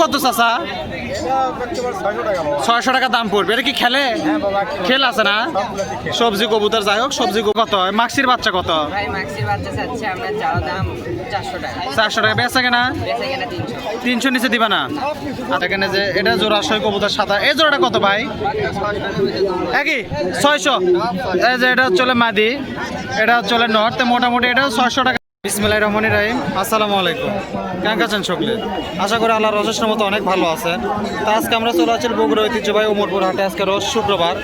কত চাচা? ছয়শো টাকা দাম পড়বে। এটা কি খেলে? খেল আছে না? সবজি কবুতর যাই হোক সবজি কত? মাক্সির বাচ্চা কত? চারশো টাকা। বেচা কেনা? তিনশো। নিচে দিবা না? আর এখানে যে এটা জোড়া ছয় কবুতর সাদা। এই জোড়াটা কত ভাই? একই? ছয়শো। এই যে এটা চলে মাদি। এটা চলে নর তো মোটামুটি এটা ছয়শো টাকা বিসমিল্লাহ রহমান রাহিম। আসসালামু আলাইকুম। কেমন আছেন সকলে? আশা করি আল্লাহ রজেশের মতো অনেক ভালো আছেন। তা আজকে আমরা চলে আসছি বগুড়া ঐতিহ্যবাহী উমরপুর হাটে। আজকে রোজ শুক্রবার।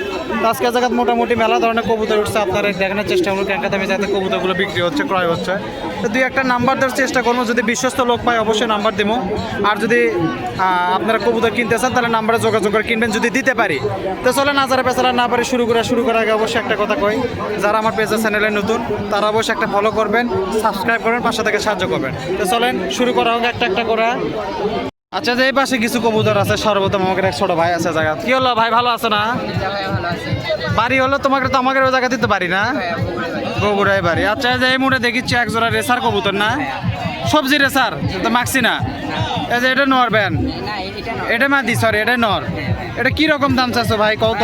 তা আজকে জায়গা মোটামুটি মেলা ধরনের কবুতর উঠছে। আপনারা দেখানোর চেষ্টা করব কেন আমি যাতে কবুতরগুলো বিক্রি হচ্ছে, ক্রয় হচ্ছে। দুই একটা নাম্বার দেওয়ার চেষ্টা করব। যদি বিশ্বস্ত লোক পায়, অবশ্যই নাম্বার দিব। আর যদি আপনারা কবুতর কিনতে চান, তাহলে নাম্বারে যোগাযোগ করে কিনবেন। যদি দিতে পারি, তো চলে না যারা পেছারা না পারি, শুরু করা, শুরু করার আগে অবশ্যই একটা কথা কই। যারা আমার পেজের চ্যানেলে নতুন, তারা অবশ্যই একটা ফলো করবেন সাবস্ক্রাইব করবেন, পাশে থেকে সাহায্য করবেন। তো চলেন, শুরু করা হোক একটা একটা করা। আচ্ছা যে এই পাশে কিছু কবুতর আছে, সর্বপ্রথম আমাদের এক ছোট ভাই আছে জায়গা কি হলো, ভাই, ভালো আছে না? বাড়ি হলো, তোমাকে তো আমাকে ওই জায়গা দিতে পারি না? বগুড়ায় বাড়ি আচ্ছা এই যে এই মুড়ে দেখিচ্ছি এক জোড়া রেসার কবুতর না? সবজি রেসার তো মাখছি না। এই যে এটা নরবেন না এটা মাদি সরি এটা নর। এটা কি রকম দাম চাচ্ছো ভাই কত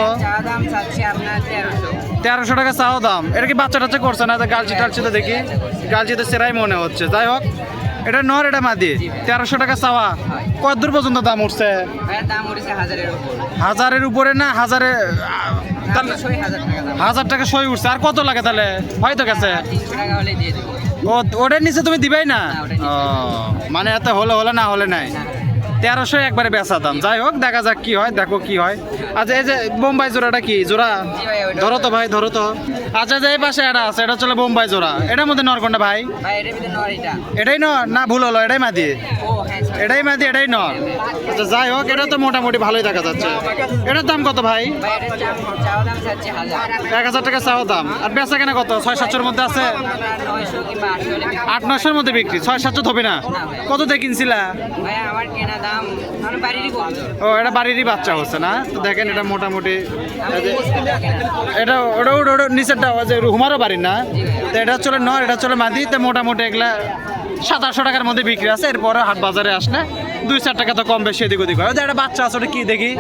তেরোশো টাকা চাও দাম। এটা কি বাচ্চা টাচ্চা করছে না? গালচি টালচি তো দেখি। গালচি তো সেরাই মনে হচ্ছে। যাই হোক এটা নর এটা মাদি। তেরোশো টাকা চাওয়া। কত দূর পর্যন্ত দাম উঠছে? হাজারের উপরে না হাজারে হাজার টাকা সই উঠছে। আর কত লাগে তাহলে? হয়তো গেছে। ও ওটার নিচে তুমি দিবেই না? মানে এত হলে হলে না হলে নাই? তেরোশো একবারে বেচা দাম। যাই হোক দেখা যাক কি হয় দেখো কি হয়। আচ্ছা এই যে বোম্বাই জোড়াটা কি? জোড়া? ধরো তো ভাই ধরো তো। আচ্ছা যে এই পাশে এটা আছে এটা চলে বোম্বাই জোড়া। এটার মধ্যে নরকন্ডা ভাই? এটাই নর? না ভুল হলো এটাই মাদি। হ্যাঁ। এটাই মাদি এটাই নর। আচ্ছা যাই হোক এটা তো মোটামুটি ভালোই দেখা যাচ্ছে। এটার দাম কত ভাই? এক হাজার টাকা চাওয়া দাম। আর বেচা কেনা কত? ছয় সাতশোর মধ্যে আছে? আট নশোর মধ্যে বিক্রি? ছয় সাতশো হবে না। কত দিয়ে কিনছিলা? আমার কেনা দাম ও এটা বাড়িরই বাচ্চা হচ্ছে না? তো দেখেন এটা মোটামুটি এটা ওটা ওটা ওটা নিচেরটা যে হুমারও বাড়ি না? তো এটা চলে নর এটা চলে মাদি তো মোটামুটি এগুলা সাত আটশো টাকার মধ্যে বিক্রি আছে। এরপরে হাট বাজারে আসলে দুই চার টাকা তো কম বেশি এদিক ওদিক হয়। যে একটা বাচ্চা আছে ওটা কি দেখি?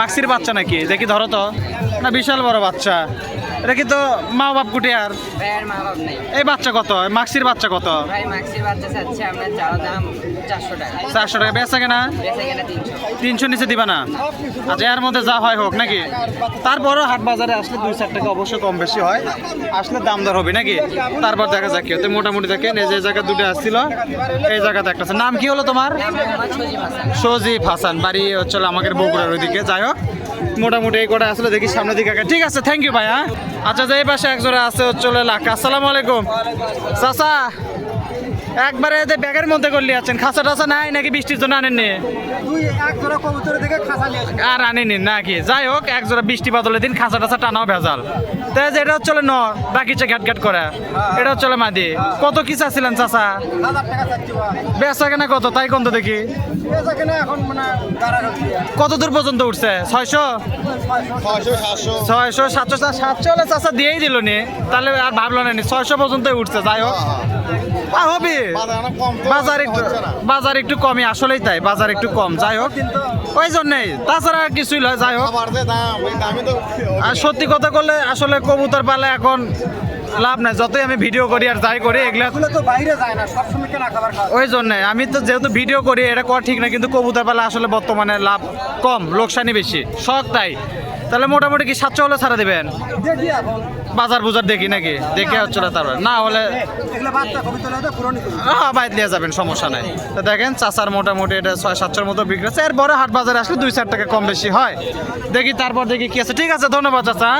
মাক্সির বাচ্চা নাকি? দেখি ধরো তো। না বিশাল বড় বাচ্চা। এটা কি তো মা বাপ কুটি আর? এই বাচ্চা কত? মাক্সির বাচ্চা কত? ভাই মাক্সির বাচ্চা চাচ্ছে চাওয়া দাম। চারশো টাকা। বেচা কেনা? তিনশো। নিচে দিবা না? আচ্ছা এর মধ্যে যা হয় হোক নাকি? তারপরও হাট বাজারে আসলে দুই চার টাকা অবশ্যই কম বেশি হয়। আসলে দাম দর হবে নাকি? তারপর দেখা যাক কি হতে মোটামুটি দেখেন এই যে জায়গা দুটো আসছিল এই জায়গাতে একটা নাম কি হলো তোমার? মোহাম্মদ হাসান। বাড়ি হচ্ছে আমাদের বগুড়ার ওইদিকে। যাই হোক মোটামুটি এই কটা আসলে দেখি সামনের দিকে ঠিক আছে থ্যাংক ইউ ভাইয়া। আচ্ছা যে এই পাশে একজোড়া আছে হচ্ছে লাখ আসসালামু আলাইকুম। চাচা একবারে যে ব্যাগের মধ্যে করলি আছেন খাসা টাসা নাই নাকি বৃষ্টির জন্য আনেননি? আর আনেনি নাকি? যাই হোক এক জোড়া বৃষ্টি বাদলের দিন খাঁচা টাচা টানাও ভেজাল। তাই যে এটা হচ্ছে ন বাকিছে ঘ্যাট ঘ্যাট করে। এটা হচ্ছে মাদি। কত কি চাচ্ছিলেন চাচা? বেচা কেনা কত? তাই কত দেখি। কত দূর পর্যন্ত উঠছে? ছয়শো? ছয়শো সাতশো। সাতশো হলে চাচা দিয়েই দিল নি। তাহলে আর ভাবলো না নি ছয়শো পর্যন্ত উঠছে যাই হোক। আ, হবে। বাজার একটু বাজার একটু কমই আসলেই তাই বাজার একটু কম। যাই হোক ওই জন্যই তাছাড়া আর কিছুই নয় যাই হোক। আর সত্যি কথা করলে আসলে কবুতর পালে এখন লাভ নাই। যতই আমি ভিডিও করি আর যাই করি এগুলা তো বাইরে যায় না সবসময় কেনা খাবার ওই জন্যে আমি তো যেহেতু ভিডিও করি এটা করা ঠিক না কিন্তু কবুতর পালে আসলে বর্তমানে লাভ কম লোকসানি বেশি। শখ তাই। তাহলে মোটামুটি কি সাতশো হলে ছাড়া দেবেন? বাজার বুজার দেখি নাকি, দেখে হচ্ছে না তারপর। না হলে বাইর নিয়ে যাবেন, সমস্যা নাই। তো দেখেন, চাচার মোটামুটি এটা ছয়, সাতশোর মতো বিক্রি হচ্ছে। এরপরে হাট বাজারে আসলে দুই চার টাকা কম বেশি হয়। দেখি তারপর দেখি কি আছে। ঠিক আছে, ধন্যবাদ চাচা।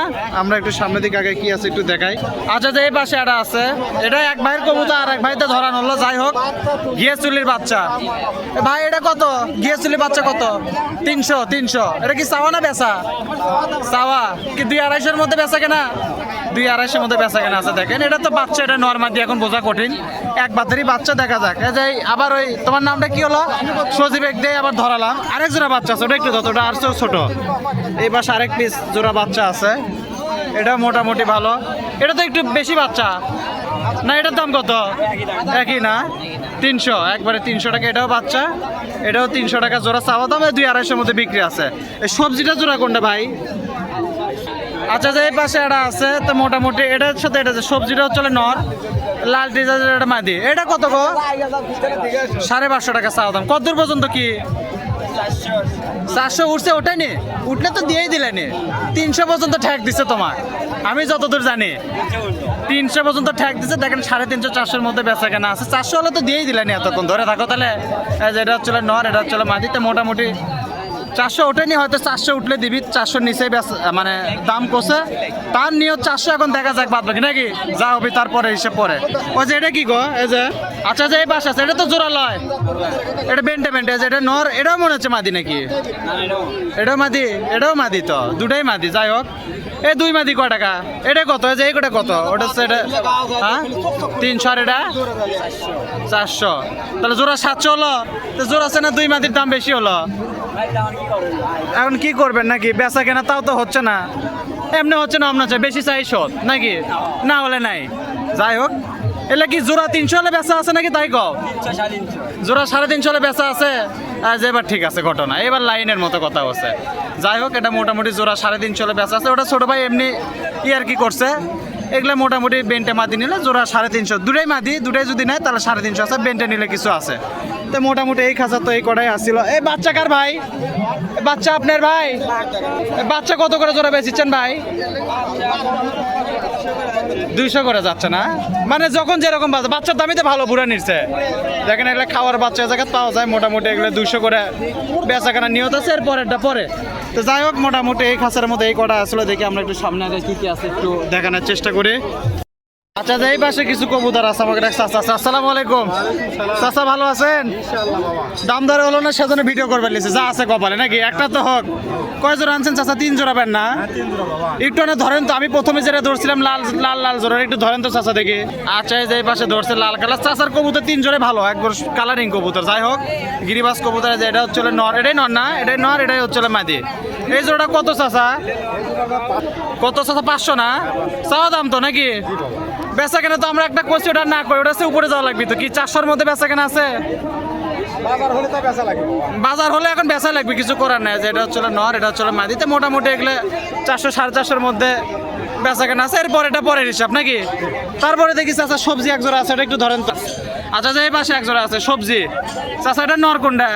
আমরা একটু সামনের দিকে আগে কি আছে একটু দেখাই। আচ্ছা যে এই পাশে একটা আছে। এটা এক ভাইয়ের কবুতর আর এক ভাইতে ধরানো হলো যাই হোক। গিয়ে চুলির বাচ্চা। ভাই, এটা কত? গিয়ে চুলির বাচ্চা কত? তিনশো তিনশো। এটা কি চাওয়া না বেচা? চাওয়া। কি দুই আড়াইশোর মধ্যে বেচা কেনা? দুই আড়াইশোর মধ্যে বেচা কেনা আছে, দেখেন। এটা তো বাচ্চা, এটা নর্মাদি এখন বোঝা কঠিন। এক বাচ্চারই বাচ্চা দেখা যাক। যে আবার ওই, তোমার নামটা কি হলো? সজীব এক দিয়ে আবার ধরালাম। আরেক জোড়া বাচ্চা আছে, ওটা একটু যত ওটা আর ছোট। এই পাশে আরেক পিস জোড়া বাচ্চা আছে। এটা মোটামুটি ভালো। এটা তো একটু বেশি বাচ্চা। না, এটার দাম কত? একই না? তিনশো। একবারে তিনশো টাকা, এটাও বাচ্চা। এটাও তিনশো টাকা জোড়া চাওয়া দাম দুই আড়াইশোর মধ্যে বিক্রি আছে। এই সবজিটা জোড়া কোনটা ভাই? আচ্ছা যে এই পাশে এটা আছে, তো মোটামুটি এটার সাথে এটা আছে সবজিটা চলে নর, লাল ডিজাইনের এটা মাদি। এটা কত গো? সাড়ে পাঁচশো টাকা চাওয়া দাম। কত দূর পর্যন্ত কি? চারশো উঠছে ওটাই নি উঠলে তো দিয়েই দিলেনি তিনশো পর্যন্ত ঠ্যাক দিছে তোমার। আমি যতদূর জানি। তিনশো পর্যন্ত ঠ্যাক দিছে, দেখেন সাড়ে তিনশো, চারশোর মধ্যে বেচা কেনা আছে। চারশো হলে তো দিয়েই দিলেনি এতক্ষণ। ধরে থাকো তাহলে। এই যে এটা হচ্ছে নর, এটা হচ্ছিল মাটিতে মোটামুটি চারশো ওঠেনি, হয়তো চারশো উঠলে দিবি। চারশোর নিচে মানে দাম কষে। তার নিয়ত চারশো এখন দেখা যাক বাদ বাকি। নাকি? যা হবে তারপরে হিসেব পরে। ওই যে, এটা কি গো? এই যে আচ্ছা যে এই বাসা আছে, এটা তো জোড়া লয়। এটা বেন্টে বেন্টে আছে এটা নর, এটাও মনে হচ্ছে মাদি নাকি? এটাও মাদি এটাও মাদি তো। দুটাই মাদি, যাই হোক। এই দুই মাদি ক টাকা? এটা কত? যে এই কটা কত? ওটা হচ্ছে এটা হ্যাঁ? তিনশো আর এটা? চারশো। তাহলে জোড়া সাতশো হলো। তো জোড়া আছে না দুই মাদির দাম বেশি হলো? এখন কি করবেন নাকি? বেচা কেনা তাও তো হচ্ছে না। এমনি হচ্ছে না আপনার বেশি চাই শোধ নাকি? না হলে নাই। যাই হোক, এলে কি জোড়া তিনশো হলে বেচা আছে নাকি তাই কও? জোড়া সাড়ে তিনশো হলে বেচা আছে? আজ এবার ঠিক আছে, ঘটনা। এবার লাইনের মতো কথা হচ্ছে যাই হোক, এটা মোটামুটি জোড়া সাড়ে তিনশো হলে বেচা আছে। ওটা ছোটো ভাই এমনি ইয়ার কি করছে? এগুলো মোটামুটি বেন্টে মাদি নিলে জোড়া সাড়ে তিনশো। দুটাই মাদি, দুটাই যদি নেয় তাহলে সাড়ে তিনশো আছে, বেন্টে নিলে কিছু আছে। তো মোটামুটি এই খাঁচা তো এই কটাই আসছিল। এই বাচ্চা কার ভাই? বাচ্চা আপনার ভাই? বাচ্চা কত করে জোড়া বেচিচ্ছেন ভাই? দুইশো করে যাচ্ছে না? মানে যখন যেরকম বাচ্চা বাচ্চার দামিতে ভালো বুড়া নিচ্ছে। দেখেন এগুলো খাওয়ার বাচ্চা জায়গা পাওয়া যায়, মোটামুটি এগুলো দুইশো করে বেচা কেনা নিয়ত আছে, এর পরেরটা পরে। তো যাই হোক, মোটামুটি এই খাঁচার মধ্যে এই কটা আসলে, দেখি আমরা একটু সামনে আগে কি কি আছে একটু দেখানোর চেষ্টা করি। আচ্ছা যে এই পাশে কিছু কবুতর আছে, আমাকে দেখ চাচা। আসসালামু আলাইকুম। চাচা, ভালো আছেন? দাম দরে হলো না, সেজন্য ভিডিও করবেন লিখছে যা আছে কপালে, নাকি? একটা তো হোক। কয় জোড়া আনছেন চাচা? তিন জোড়া পেন না? একটু না ধরেন তো, আমি প্রথমে যেটা ধরছিলাম, লাল লাল লাল জোড়া একটু ধরেন তো চাচা দেখি। আচ্ছা যে এই পাশে ধরছে লাল কালার। চাচার কবুতর তিন জোড়ে ভালো, একবার কালারিং কবুতর। যাই হোক, গিরিবাস কবুতর যে এটা হচ্ছে নর। এটাই নর না? এটাই নর, এটাই হচ্ছে মাদি। এই জোড়া কত চাচা? কত চাচা? পাঁচশো না? চাওয়া দাম তো নাকি? বেচা কেনা তো আমরা একটা কোচি ওটা না করি ওটা উপরে যাওয়া লাগবে তো। কি চারশোর মধ্যে বেচা কেনা আছে? বাজার হলে তো বেচা লাগে বাজার হলে এখন বেচা লাগবে কিছু করার নাই। যে এটা হচ্ছে নর এটা হচ্ছে মাদিতে মোটামুটি এগুলো চারশো সাড়ে চারশোর মধ্যে বেচা কেনা আছে। এরপর এটা পরের হিসাব নাকি? তারপরে দেখি চাচা সবজি এক জোড়া আছে ওটা একটু ধরেন তো। আচ্ছা যে পাশে এক জোড়া আছে, সবজি। চাচা, এটা নর কোনটা?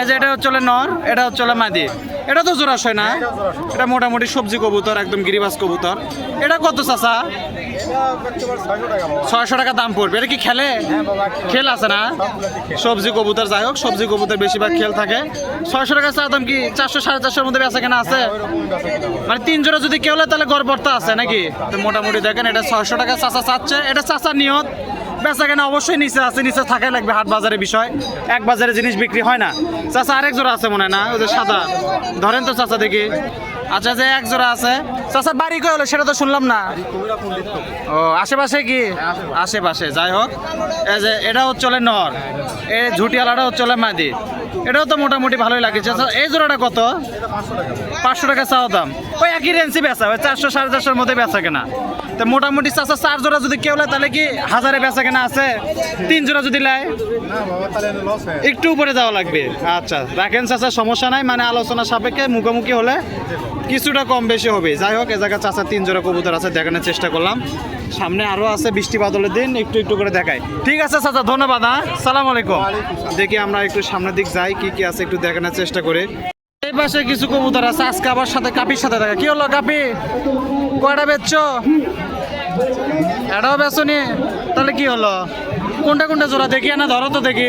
এই যে এটা হচ্ছে নর, এটা হচ্ছে মাদি। এটা তো জোড়া হয় না? এটা মোটামুটি সবজি কবুতর, একদম গিরিবাস কবুতর। এটা কত চাচা? ছয়শো টাকা দাম পড়বে। এটা কি খেলে? খেল আছে না? সবজি কবুতর যাই হোক, সবজি কবুতর বেশিরভাগ খেল থাকে। ছয়শো টাকা চা দাম কি চারশো, সাড়ে চারশোর মধ্যে বেচা কেনা আছে? মানে তিন জোড়া যদি কেউ তাহলে গড়বড়তা আছে নাকি? মোটামুটি দেখেন, এটা ছয়শো টাকা চাচা চাচ্ছে। এটা চাচার নিয়ত। বেচা কেনা অবশ্যই নিচে আছে, নিচে থাকাই লাগবে হাট বাজারের বিষয়। এক বাজারে জিনিস বিক্রি হয় না। চাচা আরেক জোড়া আছে মনে হয় না? ওই যে সাদা। ধরেন তো চাচা দেখি। আচ্ছা যে এক জোড়া আছে। চাচার বাড়ি কই হলো সেটা তো শুনলাম না। ও, আশেপাশে কি? আশেপাশে, যাই হোক। এই যে এটা হচ্ছে নর। এই ঝুটিয়ালাটা হচ্ছে মাদি। এটাও তো মোটামুটি ভালোই লাগছে। এই জোড়াটা কত? পাঁচশো টাকা চাওয়া দাম। ওই একই রেঞ্জে বেচা, ওই চারশো, সাড়ে চারশোর মধ্যে বেচা কেনা। তো মোটামুটি চারশো চার জোড়া যদি কেউ নেয় তাহলে কি হাজারে বেচা কেনা আছে? তিন জোড়া যদি নেয় একটু উপরে যাওয়া লাগবে। আচ্ছা রাখেন চাচা সমস্যা নাই। মানে আলোচনা সাপেক্ষে মুখোমুখি হলে কিছুটা কম বেশি হবে। যাই হোক এ জায়গায় চাচা তিন জোড়া কবুতর আছে দেখানোর চেষ্টা করলাম। সামনে আরও আছে বৃষ্টি বাদলের দিন একটু একটু করে দেখাই। ঠিক আছে চাচা ধন্যবাদ হ্যাঁ? সালাম আলাইকুম। দেখি আমরা একটু সামনের দিক যাই কি কি আছে একটু দেখানোর চেষ্টা করি। এই পাশে কিছু কবুতর আছে আজকে আবার সাথে কাপির সাথে দেখা। কি হলো কাপি? কয়টা বেচছো? এটাও বেচনি তাহলে কি হলো? কোনটা কোনটা জোড়া? দেখি না ধরো তো দেখি।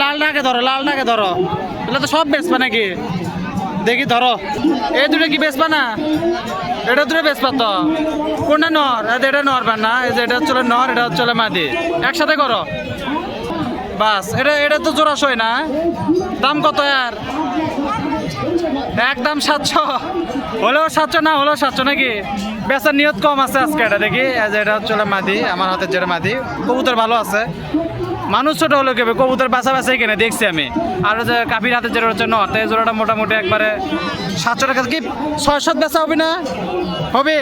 লাল লালটাকে ধরো লাল লালটাকে ধরো। এগুলো তো সব বেচবে নাকি? দেখি, ধরো। এই দুটো কি বেচবা না? এটা দুটো বেচবা তো। কোনটা নর? এটা নর না? এই যে এটা হচ্ছে নর, এটা হচ্ছে মাদি। একসাথে করো। বাস, এটা এটা তো জোড়াশয় না? দাম কত আর একদম সাতশো। হলেও সাতশো না, হলেও সাতশো নাকি? বেচার নিয়ত কম আছে আজকে এটা দেখি। এটা হচ্ছে মাদি, আমার হাতের যেটা মাদি। কবুতর ভালো আছে। মানুষ ছোট হলো কেবে কবুতর বাসা বাসাই কেনে, দেখছি আমি। আর যে কাপির হাতে যেটা হচ্ছে এই জোড়াটা মোটামুটি একবারে সাতশো টাকা কি? ছয়শো বেচা হবে না? হবে?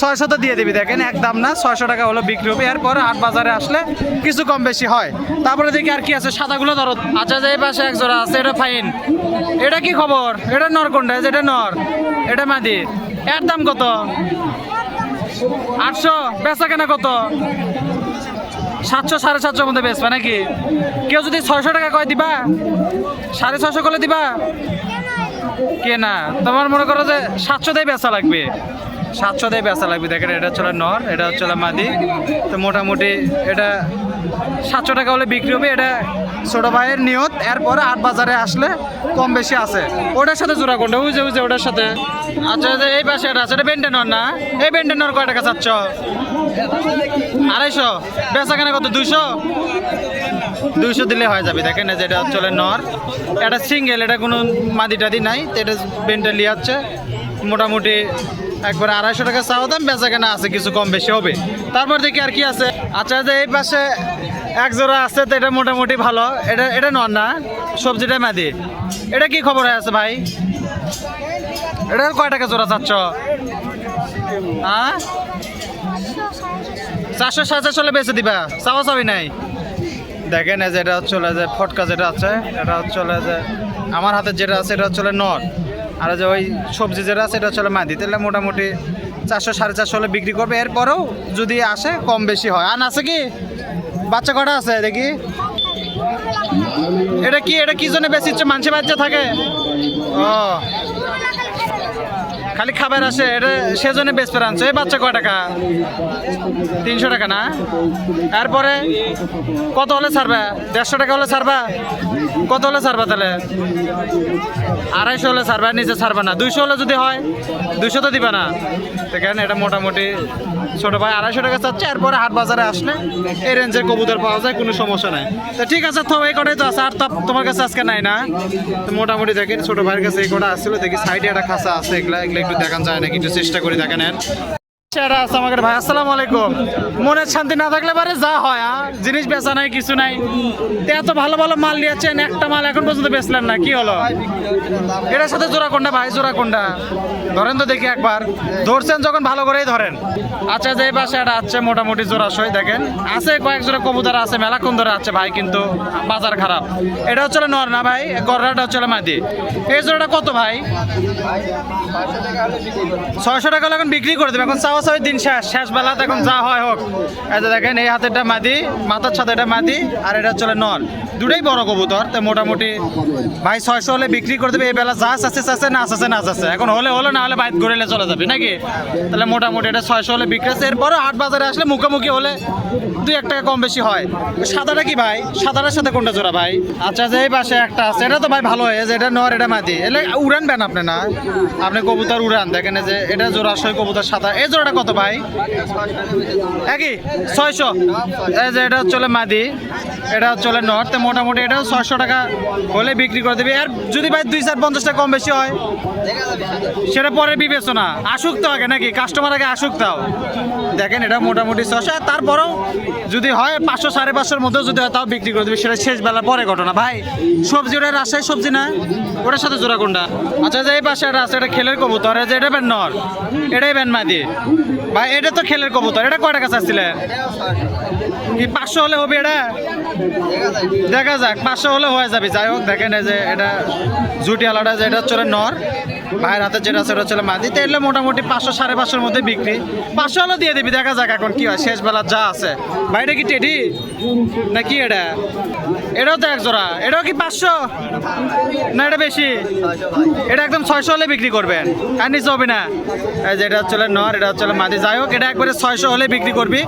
ছয়শো দিয়ে দিবি, দেখেন একদম না, ছয়শো টাকা হলো বিক্রি হবে। এরপর হাট বাজারে আসলে কিছু কম বেশি হয়। তারপরে দেখি আর কি আছে, সাদাগুলো ধরো। আচ্ছা যে পাশে এক জোড়া আছে, এটা ফাইন। এটা কি খবর? এটা নর কোনটা? এটা নর। এটা মাদি। এর দাম কত? আটশো, বেচা কেনা কত? সাতশো, সাড়ে সাতশোর মধ্যে বেচবা নাকি? কেউ যদি ছয়শো টাকা কয় দিবা? সাড়ে ছয়শো করলে দিবা? কে না? তোমার মনে করো যে সাতশো দিয়ে বেচা লাগবে। সাতশো দিয়ে বেচা লাগবে। দেখেন, এটা হচ্ছে নর, এটা হচ্ছে মাদি। তো মোটামুটি এটা সাতশো টাকা হলে বিক্রি হবে, এটা ছোট ভাইয়ের নিয়ত। এরপরে আট বাজারে আসলে কম বেশি আছে। ওটার সাথে জোড়া কোনটা? বুঝে বুঝে ওটার সাথে। আচ্ছা এই পাশে এটা আছে। এটা বেন্টেনর না? এই বেন্টেনর কয় টাকা চাচ্ছ? আড়াইশো। বেচা কেনা কত? দুইশো? দুইশো দিলে হয়ে যাবে। দেখেন, এই যে এটা চলে নর। এটা সিঙ্গেল এটা কোনো মাদি টাদি নাই এটা বেন্টে লিয়াচ্ছে মোটামুটি একবার আড়াইশো টাকা চাওয়া দাম। বেচা কেনা আছে, কিছু কম বেশি হবে। তারপর দেখি আর কি আছে। আচ্ছা যে এই পাশে এক জোড়া আছে তো, এটা মোটামুটি ভালো। এটা এটা নর না, সবজিটা মাদি এটা কি খবর আছে ভাই? এটা কয় টাকা জোড়া চাচ্ছ? হ্যাঁ? চারশো চারশো হলে বেঁচে দিবা, চাওয়া চাবি নাই। দেখেন যে এটা হলো যে ফটকা যেটা আছে, এটা হলো যে আমার হাতে যেটা আছে, এটা হলো নট আর যে ওই সবজি যেটা আছে, এটা হলো মাদি তাহলে মোটামুটি চারশো, সাড়ে চারশো হলে বিক্রি করবে। এরপরেও যদি আসে, কম বেশি হয়। আর আছে কি? বাচ্চা কটা আছে দেখি? এটা কি এটা কি জন্য বেশি মানুষের বাচ্চা থাকে? ও। খালি খাবার আসে এটা সেজন্য পেরে আনছো। এই বাচ্চা কয় টাকা? তিনশো টাকা না? এরপরে কত হলে ছাড়বা? দেড়শো টাকা হলে ছাড়বা? কত হলে ছাড়বা তাহলে? আড়াইশো হলে ছাড়বা নিজে ছাড়বা না। দুইশো হলে যদি হয়, দুইশো তো দিবা না। সেখানে এটা মোটামুটি ছোট ভাই আড়াইশো টাকা চাচ্ছে, এরপরে হাট বাজারে আসলে এই রেঞ্জের কবুতর পাওয়া যায়, কোনো সমস্যা নাই। তো ঠিক আছে, তো এই কটাই তো আছে, আর তো তোমার কাছে আজকে নাই না? মোটামুটি দেখেন, ছোট ভাইয়ের কাছে এই কটা আসছিল দেখি সাইডে একটা খাসা আছে, এগুলা, এগুলো একটু দেখান যায় না একটু চেষ্টা করি দেখেন শান্তি না থাকলে পারে যা হয় জিনিস বেচা নাই, কিছু নাই। এত ভালো ভালো মাল নিয়েছেন, একটা মাল এখন পর্যন্ত বেচলেন না, কি হলো? এটার সাথে জোড়া কোনটা ভাই? জোড়া কোনটা? ধরেন তো দেখি একবার। ধরছেন যখন ভালো করেই ধরেন। আচ্ছা যে পাশে একটা আছে, মোটামুটি জোড়া সই, দেখেন। আছে কয়েক জোড়া কবুতর আছে মেলাক্ষণ ধরে আছে ভাই, কিন্তু বাজার খারাপ। এটা হচ্ছে নর না ভাই? গররাটা হচ্ছে মাদি। এই জোড়াটা কত ভাই? ছয়শো টাকা এখন বিক্রি করে দেবে। এখন চাওয়া চাওয়াই দিন শেষ শেষ এখন যা হয় হোক। দেখেন, এই মাদি, মাথার ছাতে এটা মাদি, আর এটা চলে দুটাই বড় কবুতর, তো মোটামুটি ভাই ছয়শো হলে বিক্রি করে দেবে, এই বেলা যা আছে না আছে না আছে এখন হলে না হলে বাইক ঘুরেলে চলে যাবে, নাকি? তাহলে মোটামুটি এটা ছয়শো হলে বিক্রি আছে। হাট বাজারে আসলে মুখোমুখি হলে দুই এক টাকা কম বেশি হয়। সাদাটা কি ভাই? সাদাটার সাথে কোনটা জোড়া ভাই? আচ্ছা যে এই পাশে একটা আছে, এটা তো ভাই ভালো হয়েছে এটা নর, এটা মাদি। এলে উড়ানবেন আপনি না? আপনি কবুতর উড়ান, দেখেন যে, এটা জোড়া সই কবুতর সাদা। এই জোড়াটা কত ভাই? একই? ছয়শো। এই যে এটা চলে মাদি। এটা চলে নর্থ। মোটামুটি এটা ছয়শো টাকা হলে বিক্রি করে দেবে। আর যদি ভাই দুই চার পঞ্চাশটা কম বেশি হয় সেটা পরে বিবেচনা। আসুক তো আগে নাকি? কাস্টমার আগে আসুক তাও। দেখেন এটা মোটামুটি ছশো তারপরেও যদি হয় পাঁচশো, সাড়ে পাঁচশোর মধ্যেও যদি হয় তাও বিক্রি করে দেবে। সেটা শেষ বেলা পরে ঘটনা। ভাই, সবজি ওটা রাজশাহী সবজি না? ওটার সাথে জোড়া কোনটা? আচ্ছা যে এই পাশে একটা আছে, এটা খেলের কবুতর। যে এটা বেন নর এটাই বেন মাদি। ভাই, এটা তো খেলের কবুতর। এটা কয় টাকা চাচ্ছিলেন কি পাঁচশো হলে হবে এটা? দেখা যাক, পাঁচশো হলে হয়ে যাবে। যাই হোক, দেখেন যে এটা জুটি আলাদা, যে এটা হচ্ছে নর। ভাইয়ের হাতে যেটা ওটা হচ্ছে মাদি। তো এলে মোটামুটি পাঁচশো, সাড়ে পাঁচশোর মধ্যে বিক্রি। পাঁচশো হলে দিয়ে দিবি, দেখা যাক এখন কি হয়। শেষ বেলা যা আছে। ভাইটা কি টেডি? না কি এটা? এটাও তো এক জোড়া এটাও কি পাঁচশো? না, এটা বেশি? এটা একদম ছয়শো হলে বিক্রি করবেন। আর নিচে হবে না। যে এটা হচ্ছে নর, এটা হচ্ছে মাদি। যাই হোক, এটা একবারে ছয়শো হলে বিক্রি করবি।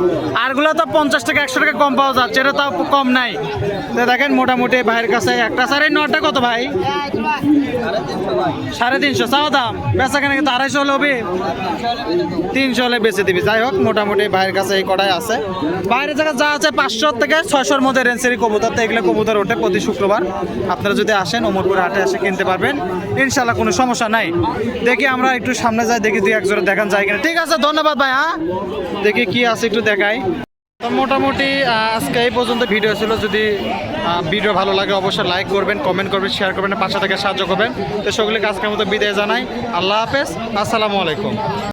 আরগুলো তো পঞ্চাশ টাকা, একশো টাকা কম পাওয়া যাচ্ছে। এটা তাও কম নাই। তো দেখেন, মোটামুটি ভাইয়ের কাছে একটা। সাড়ে নটা কত ভাই? সাড়ে তিনশো চাওয়া দাম। বেচা কেনা কিন্তু আড়াইশো হলে হবে, তিনশো হলে বেচে দিবি। যাই হোক, মোটামুটি ভাইয়ের কাছে এই কটাই আছে। বাইরের জায়গা যা আছে পাঁচশো থেকে ছয়শোর মধ্যে রেঞ্জেরই কবুতর। তো এগুলো কবুতর ওঠে প্রতি শুক্রবার। আপনারা যদি আসেন, অমরপুর হাটে এসে কিনতে পারবেন। ইনশাল্লাহ কোনো সমস্যা নাই। দেখি আমরা একটু সামনে যাই, দেখি দুই এক জোড়া দেখান যায় কিনা। ঠিক আছে, ধন্যবাদ ভাই হ্যাঁ দেখি কি আছে, একটু দেখাই। তো মোটামুটি আজকে এই পর্যন্ত ভিডিও ছিল। যদি ভিডিও ভালো লাগে, অবশ্যই লাইক করবেন কমেন্ট করবেন শেয়ার করবেন, পাশে থেকে সাহায্য করবেন। তো সকলকে আজকের মতো বিদায় জানাই। আল্লাহ হাফেজ। আসসালামু আলাইকুম।